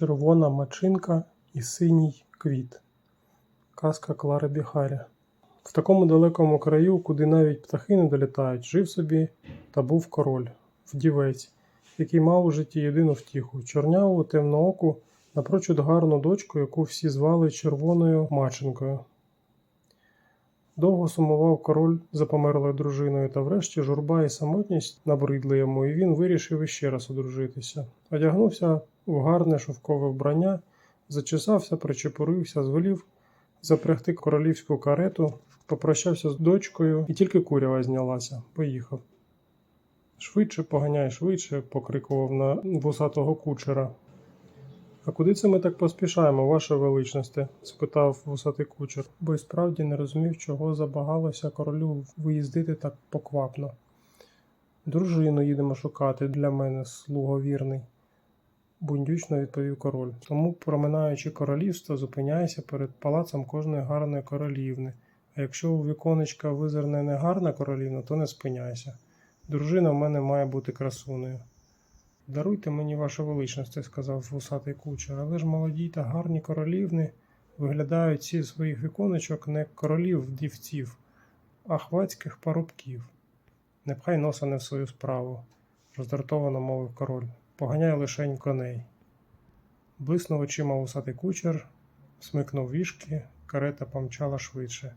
червона мачинка і синій квіт. Казка Клари Біхаря. В такому далекому краю, куди навіть птахи не долітають, жив собі та був король, вдівець, який мав у житті єдину втіху чорняву темнооку, напрочуд гарну дочку, яку всі звали червоною маченкою. Довго сумував король за померлою дружиною, та врешті журба і самотність набридли йому, і він вирішив іще раз одружитися. Одягнувся в гарне шовкове вбрання, зачесався, причепурився, звелів запрягти королівську карету, попрощався з дочкою, і тільки курява знялася, поїхав. Швидше, поганяй, швидше, покрикував на вусатого кучера. А куди це ми так поспішаємо, ваше величносте? спитав вусатий кучер, бо й справді не розумів, чого забагалося королю виїздити так поквапно. Дружину їдемо шукати для мене, слуго вірний, бундючно відповів король. Тому, проминаючи королівство, зупиняйся перед палацом кожної гарної королівни. А якщо у віконечка визирне не гарна королівна, то не спиняйся. Дружина в мене має бути красунею. Даруйте мені, ваше величність, сказав вусатий кучер, але ж молоді та гарні королівни виглядають ці своїх віконечок не королів дівців, а хвацьких парубків. Не пхай носа не в свою справу, роздратовано мовив король. Поганяй лишень коней. Блиснув очима вусатий кучер, смикнув вішки, карета помчала швидше.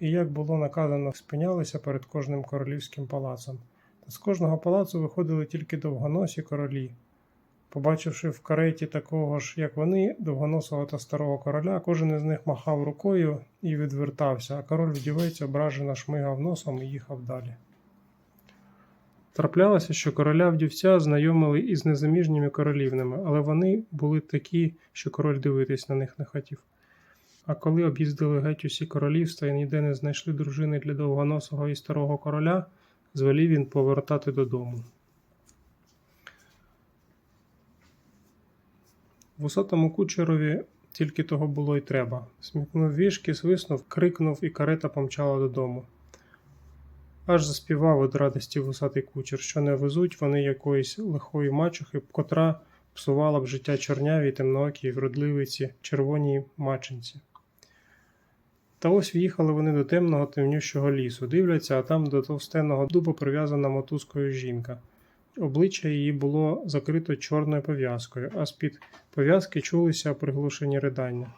І, як було наказано, спинялися перед кожним королівським палацом. Та з кожного палацу виходили тільки довгоносі королі. Побачивши в кареті такого ж, як вони, довгоносого та старого короля, кожен із них махав рукою і відвертався, а король вдівець ображено шмигав носом і їхав далі. Траплялося, що короля вдівця знайомили із незаміжніми королівними, але вони були такі, що король дивитись на них не хотів. А коли об'їздили геть усі королівства і ніде не знайшли дружини для довгоносого і старого короля, звелів він повертати додому. Вусатому кучерові тільки того було й треба. Смікнув вішки, свиснув, крикнув, і карета помчала додому. Аж заспівав від радості вусатий кучер, що не везуть вони якоїсь лихої мачухи, котра псувала б життя чорнявій, темноокій, вродливиці, червоній маченці. Та ось в'їхали вони до темного темнющого лісу, дивляться, а там до товстенного дуба прив'язана мотузкою жінка. Обличчя її було закрито чорною пов'язкою, а з-під пов'язки чулися приглушені ридання.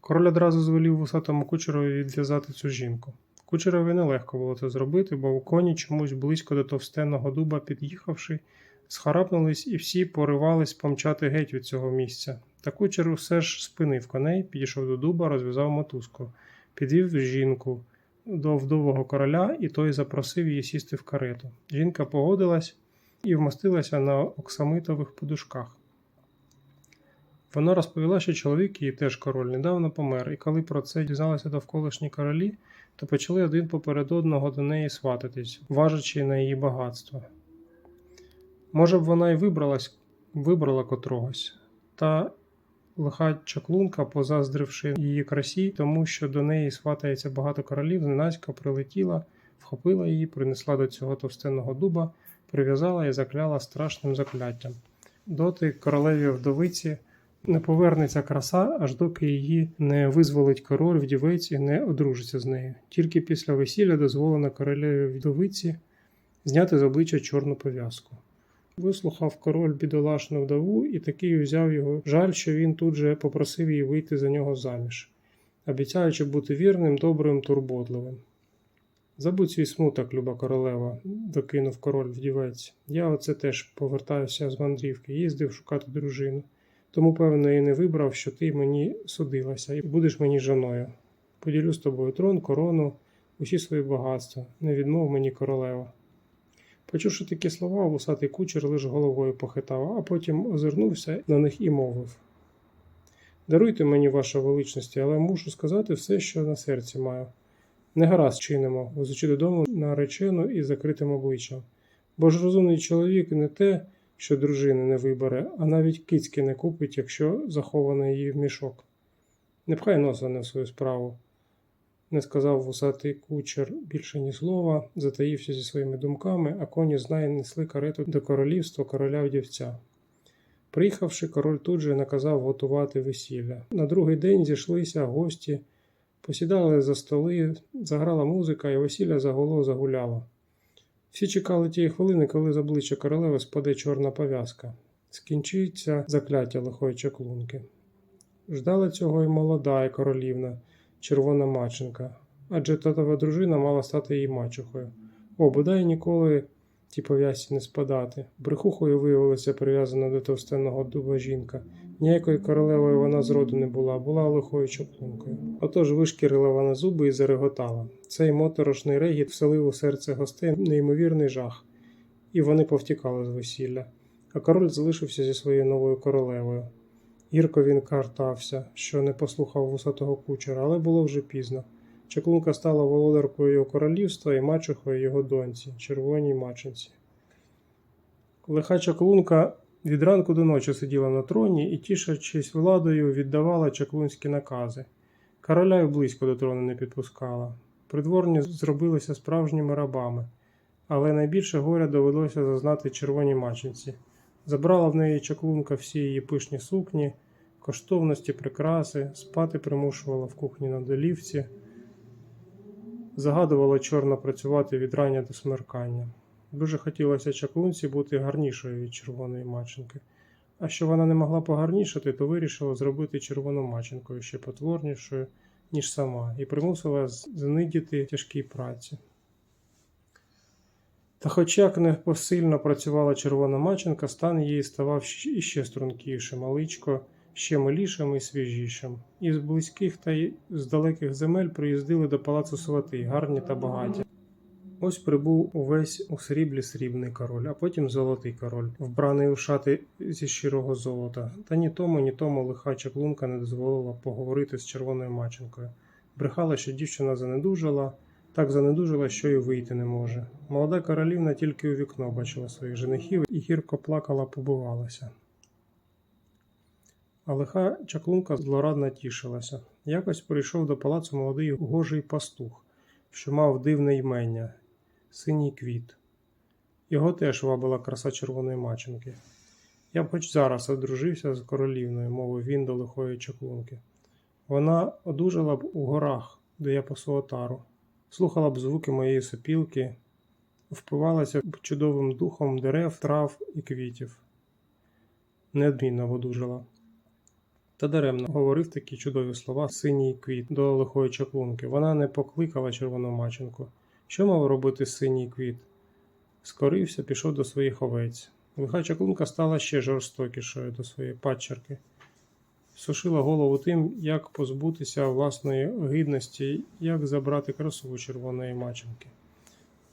Король одразу звелів вусатому кучерові відв'язати цю жінку. Кучерові нелегко було це зробити, бо у коні чомусь близько до товстенного дуба під'їхавши, схарапнулись і всі поривались помчати геть від цього місця. Та кучер все ж спинив коней, підійшов до дуба, розв'язав мотузку, підвів жінку до вдового короля, і той запросив її сісти в карету. Жінка погодилась і вмостилася на оксамитових подушках. Вона розповіла, що чоловік її теж король недавно помер, і коли про це дізналися довколишні королі, то почали один поперед одного до неї свататись, важачи на її багатство. Може б вона й вибралась, вибрала котрогось, та лиха чаклунка, позаздривши її красі, тому що до неї сватається багато королів, зненацька прилетіла, вхопила її, принесла до цього товстенного дуба, прив'язала і закляла страшним закляттям. Доти королеві вдовиці не повернеться краса, аж доки її не визволить король вдівець і не одружиться з нею. Тільки після весілля дозволено королеві вдовиці зняти з обличчя чорну пов'язку. Вислухав король бідолашну вдову і такий узяв його жаль, що він тут же попросив її вийти за нього заміж, обіцяючи бути вірним, добрим, турботливим. Забудь свій смуток, люба королева, докинув король вдівець. Я оце теж повертаюся з мандрівки, їздив шукати дружину. Тому, певно, і не вибрав, що ти мені судилася і будеш мені жоною. Поділю з тобою трон, корону, усі свої багатства, не відмов мені королева. Почувши такі слова, вусатий кучер лише головою похитав, а потім озирнувся на них і мовив. Даруйте мені, ваша величність, але мушу сказати все, що на серці маю. Не гаразд чинимо, везучи додому наречену і закритим обличчям. Бо ж розумний чоловік не те, що дружини не вибере, а навіть кицьки не купить, якщо заховане її в мішок. Не пхай носа в свою справу. Не сказав вусатий кучер більше ні слова, затаївся зі своїми думками, а коні знай несли карету до королівства короля вдівця. Приїхавши, король тут же наказав готувати весілля. На другий день зійшлися гості, посідали за столи, заграла музика, і весілля загуло загуляло. Всі чекали тієї хвилини, коли з обличчя королеви спаде чорна пов'язка. Скінчиться закляття лихої чаклунки. Ждала цього і молода, і королівна, червона маченка, адже татова дружина мала стати її мачухою. О, бодай ніколи ті пов'язці не спадати. Брехухою виявилася прив'язана до товстенного дуба жінка. Ніякою королевою вона зроду не була, була лихою чаклункою. Отож вишкірила вона зуби і зареготала. Цей моторошний регіт вселив у серце гостей неймовірний жах, і вони повтікали з весілля. А король залишився зі своєю новою королевою. Гірко він картався, що не послухав вусатого кучера, але було вже пізно. Чаклунка стала володаркою його королівства і мачухою його доньці, червоній маченці. Лиха чаклунка від ранку до ночі сиділа на троні і, тішачись владою, віддавала чаклунські накази. Короля й близько до трону не підпускала. Придворні зробилися справжніми рабами, але найбільше горя довелося зазнати червоній маченці. Забрала в неї чаклунка всі її пишні сукні, коштовності, прикраси, спати примушувала в кухні на долівці, загадувала чорно працювати від рання до смеркання. Дуже хотілося чаклунці бути гарнішою від червоної маченки. А що вона не могла погарнішати, то вирішила зробити червону маченкою ще потворнішою, ніж сама, і примусила знидіти тяжкій праці. Та хоч як не посильно працювала червона маченка, стан її ставав іще стрункішим, а ще милішим і свіжішим. Із близьких та з далеких земель приїздили до палацу свати, гарні та багаті. Ось прибув увесь у сріблі срібний король, а потім золотий король, вбраний у шати зі щирого золота. Та ні тому, ні тому лиха чаклунка не дозволила поговорити з червоною маченкою. Брехала, що дівчина занедужала, так занедужала, що й вийти не може. Молода королівна тільки у вікно бачила своїх женихів і гірко плакала, побивалася. А лиха чаклунка злорадно тішилася. Якось прийшов до палацу молодий гожий пастух, що мав дивне ймення синій квіт. Його теж вабила краса червоної маченки. Я б хоч зараз одружився з королівною, мовив він до лихої чаклунки. Вона одужала б у горах, де я пасу отару, слухала б звуки моєї сопілки, впивалася б чудовим духом дерев, трав і квітів. Неодмінно одужала. Та даремно говорив такі чудові слова синій квіт до лихої чаклунки. Вона не покликала червону маченку. Що мав робити синій квіт? Скорився, пішов до своїх овець. Лиха чаклунка стала ще жорстокішою до своєї падчерки. Сушила голову тим, як позбутися власної гідності, як забрати красу червоної маченки.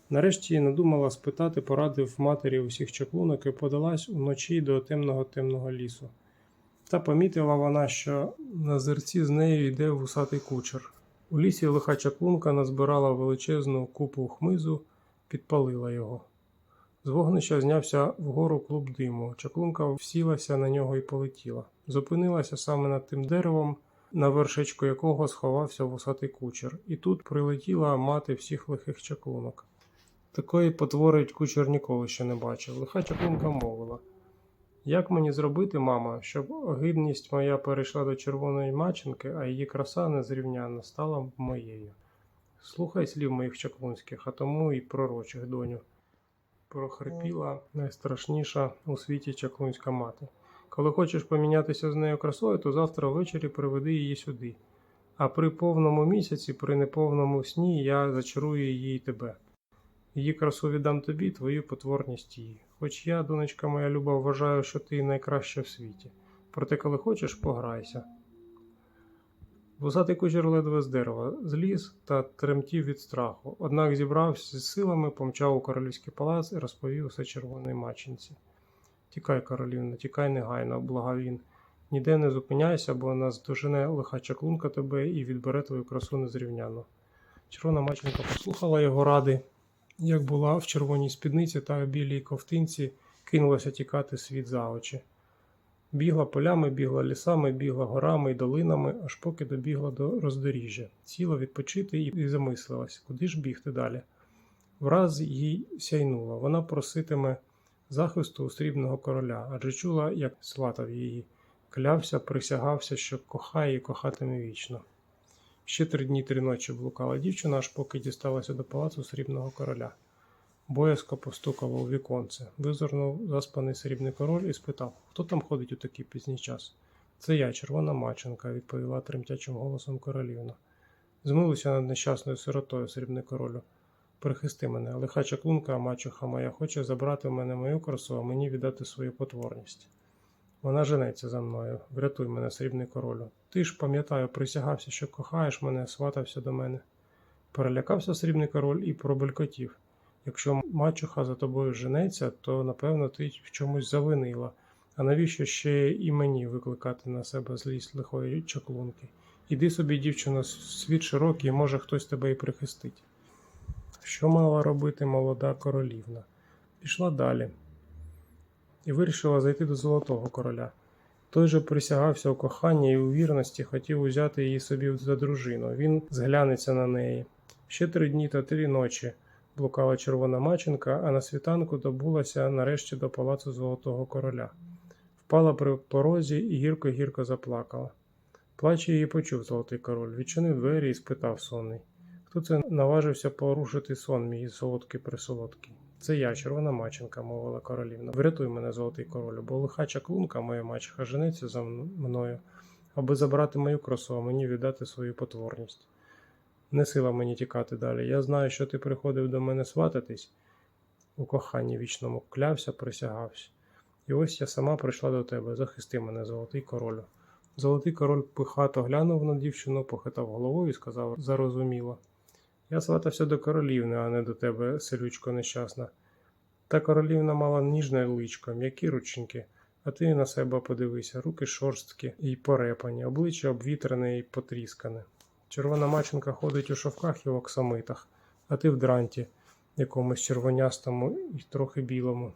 Нарешті надумала спитати поради в матері усіх чаклунок і подалась уночі до темного темного лісу. Та помітила вона, що на зерці з нею йде вусатий кучер. У лісі лиха чаклунка назбирала величезну купу хмизу, підпалила його. З вогнища знявся вгору клуб диму. Чаклунка всілася на нього і полетіла. Зупинилася саме над тим деревом, на вершечку якого сховався вусатий кучер, і тут прилетіла мати всіх лихих чаклунок. Такої потвори кучер ніколи ще не бачив. Лиха чаклунка мовила. Як мені зробити, мама, щоб гидність моя перейшла до червоної маченки, а її краса незрівняна стала моєю? Слухай слів моїх чаклунських, а тому і пророчих доню. Прохрипіла найстрашніша у світі чаклунська мати. Коли хочеш помінятися з нею красою, то завтра ввечері приведи її сюди. А при повному місяці, при неповному сні я зачарую її й тебе. Її красу віддам тобі, твою потворність її. Хоч я, донечка моя люба, вважаю, що ти найкраща в світі. Проте, коли хочеш, пограйся. Вусатий кучер ледве з дерева зліз та тремтів від страху, однак зібрався з силами, помчав у королівський палац і розповів усе червоній маченці. Тікай, Кароліна, тікай негайно, благав він. Ніде не зупиняйся, бо нас дожене лиха чаклунка тебе і відбере твою красу незрівняну. Червона маченка послухала його ради, як була в червоній спідниці та білій ковтинці, кинулася тікати світ за очі. Бігла полями, бігла лісами, бігла горами і долинами, аж поки добігла до роздоріжжя. Сіла відпочити і замислилась, куди ж бігти далі. Враз їй сяйнуло. Вона проситиме захисту у срібного короля, адже чула, як сватав її, клявся, присягався, що кохає і кохатиме вічно. Ще три дні три ночі блукала дівчина, аж поки дісталася до палацу срібного короля. Боязко постукав у віконце, визирнув заспаний срібний король і спитав, хто там ходить у такий пізній час. Це я, червона маченка, відповіла тремтячим голосом королівна. Змилуйся над нещасною сиротою, срібний королю. Прихисти мене, лиха чаклунка, мачуха моя, хоче забрати в мене мою красу, а мені віддати свою потворність. Вона женеться за мною. Врятуй мене, срібний королю. Ти ж, пам'ятаю, присягався, що кохаєш мене, сватався до мене. Перелякався срібний король і пробелькотів. Якщо мачуха за тобою женеться, то напевно ти в чомусь завинила. А навіщо ще і мені викликати на себе злість лихої чаклунки? Іди собі, дівчино, світ широкий, може хтось тебе і прихистить. Що мала робити молода королівна? Пішла далі і вирішила зайти до золотого короля. Той же присягався у коханні і у вірності, хотів узяти її собі за дружину. Він зглянеться на неї. Ще три дні та три ночі блукала червона маченка, а на світанку добулася нарешті до палацу золотого короля. Впала при порозі і гірко-гірко заплакала. Плач її почув золотий король, відчинив двері і спитав сонний. Хто це наважився порушити сон, мій солодкий присолодкий? Це я, червона маченка, мовила королівна. Врятуй мене, золотий королю, бо лиха чаклунка, моя мачеха, жениться за мною, аби забрати мою красу, а мені віддати свою потворність. Не сила мені тікати далі. Я знаю, що ти приходив до мене свататись, у коханні вічному клявся, присягався. І ось я сама прийшла до тебе. Захисти мене, золотий королю. Золотий король пихато глянув на дівчину, похитав головою і сказав зарозуміло. Я сватався до королівни, а не до тебе, селючко нещасна. Та королівна мала ніжне личко, м'які рученьки, а ти на себе подивися, руки шорсткі і порепані, обличчя обвітрене і потріскане. Червона маченка ходить у шовках і в оксамитах, а ти в дранті, якомусь червонястому і трохи білому.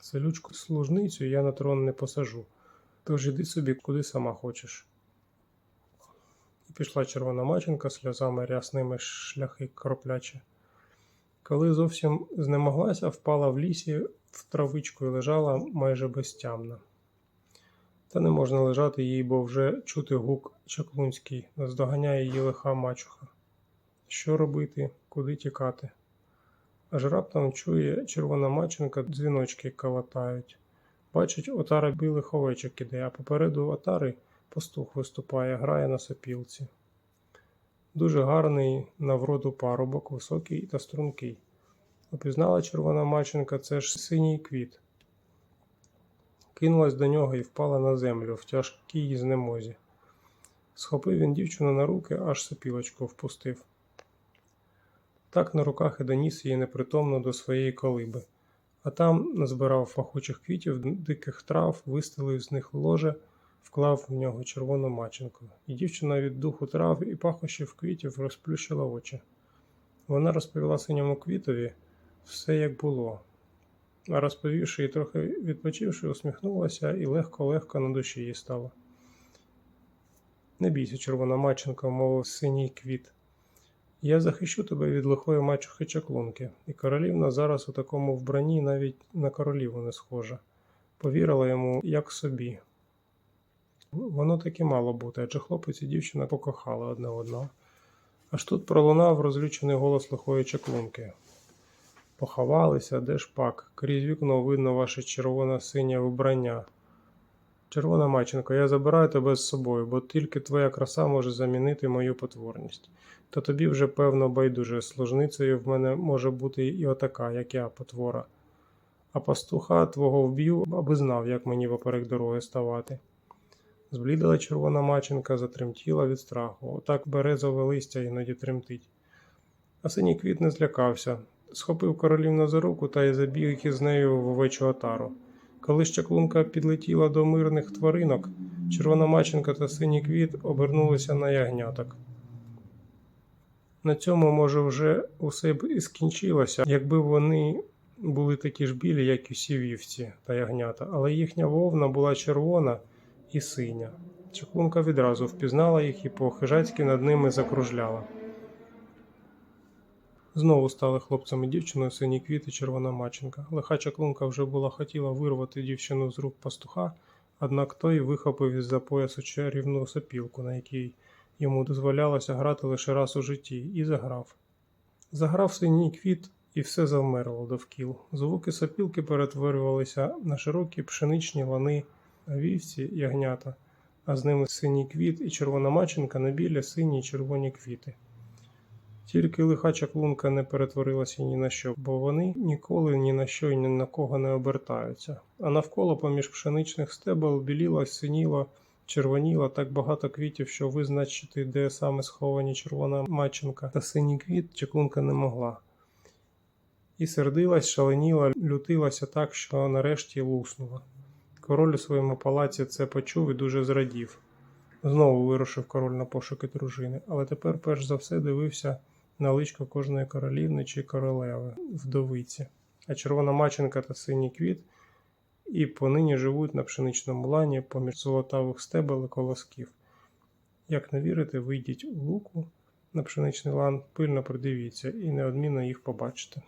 Селючку служницю я на трон не посажу, тож іди собі, куди сама хочеш. Пішла червона маченка сльозами рясними шляхи кропляче. Коли зовсім знемоглася, впала в лісі в травичку і лежала майже безтямна. Та не можна лежати їй, бо вже чути гук чаклунський, наздоганяє її лиха мачуха. Що робити, куди тікати? Аж раптом чує червона маченка, дзвіночки калатають. Бачить, отара білих овечок іде, а попереду отари пастух виступає, грає на сопілці. Дуже гарний на вроду парубок, високий та стрункий. Опізнала червона маченка, це ж синій квіт. Кинулась до нього і впала на землю в тяжкій знемозі. Схопив він дівчину на руки, аж сопілочку впустив. Так на руках і доніс її непритомно до своєї колиби, а там назбирав пахучих квітів, диких трав, вистелив з них ложе, вклав в нього червону маченку, і дівчина від духу трав і пахощів квітів розплющила очі. Вона розповіла синьому квітові все як було, а розповівши і трохи відпочивши, усміхнулася і легко-легко на душі їй стало. Не бійся, червона маченко, мовив синій квіт. Я захищу тебе від лихої мачухи чаклунки, і королівна зараз у такому вбранні навіть на короліву не схожа. Повірила йому, як собі. Воно таки мало бути, адже хлопець і дівчина покохали одне одного. Аж тут пролунав розлючений голос лихої чаклунки. Поховалися, де ж пак? Крізь вікно видно ваше червоно-синє вбрання. Червона маченко, я забираю тебе з собою, бо тільки твоя краса може замінити мою потворність. Та тобі вже, певно, байдуже, служницею в мене може бути і отака, як я, потвора. А пастуха твого вб'ю, аби знав, як мені поперек дороги ставати. Зблідала червона маченка, затремтіла від страху. Отак березове листя іноді тремтить. А синій квіт не злякався, схопив королівну за руку та й забіг із нею в овечу отару. Коли ж чаклунка підлетіла до мирних тваринок, червона маченка та синій квіт обернулися на ягняток. На цьому, може, вже усе б і скінчилося, якби вони були такі ж білі, як і всі вівці та ягнята, але їхня вовна була червона і синя. Чаклунка відразу впізнала їх і по-хижацьки над ними закружляла. Знову стали хлопцем і дівчиною сині квіти червона маченка. Лиха чаклунка вже була хотіла вирвати дівчину з рук пастуха, однак той вихопив із-за поясу чарівну сопілку, на якій йому дозволялося грати лише раз у житті, і заграв. Заграв синій квіт, і все завмерло довкіл. Звуки сопілки перетворювалися на широкі пшеничні лани, вівці, ягнята, а з ними синій квіт і червона маченка на білі сині й червоні квіти. Тільки лиха чаклунка не перетворилася ні на що, бо вони ніколи ні на що і ні на кого не обертаються. А навколо поміж пшеничних стебел біліла, синіла, червоніла так багато квітів, що визначити, де саме сховані червона маченка та синій квіт, чаклунка не могла. І сердилась, шаленіла, лютилася так, що нарешті луснула. Король у своєму палаці це почув і дуже зрадів. Знову вирушив король на пошуки дружини, але тепер перш за все дивився на личко кожної королівни чи королеви, вдовиці. А червона маченка та синій квіт і понині живуть на пшеничному лані поміж золотавих стебел і колосків. Як не вірите, вийдіть у луку на пшеничний лан, пильно придивіться і неодмінно їх побачите.